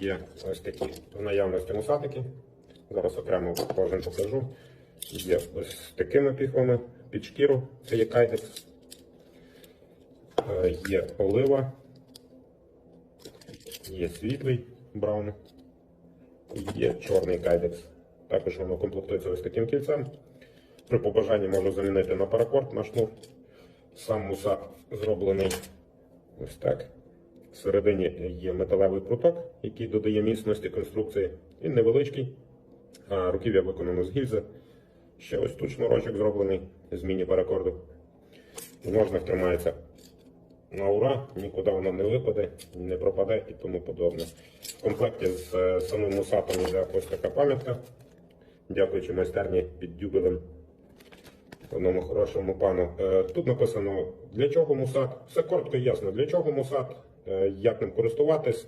є ось такі в наявності мусатики. Зараз окремо кожен покажу. Є ось з такими піхвами під шкіру. Це є кайдекс. Е, Є олива. Є світлий браун. Є чорний кайдекс. Також воно комплектується ось таким кільцем. При побажанні можу замінити на паракорд на шнур. Сам мусат зроблений ось так. Всередині є металевий пруток, який додає міцності конструкції. Він невеличкий, а руків'я виконано з гільзи. Ще ось тут шнурочок зроблений з міні-паракорду. Можна тримається на ура, нікуди воно не випаде, не пропаде і тому подобне. В комплекті з е, самим мусатом йде ось така пам'ятка. Дякуючи майстерні під дюбелем одному хорошому пану. Е, Тут написано для чого мусат. Все коротко і ясно, для чого мусат, е, як ним користуватись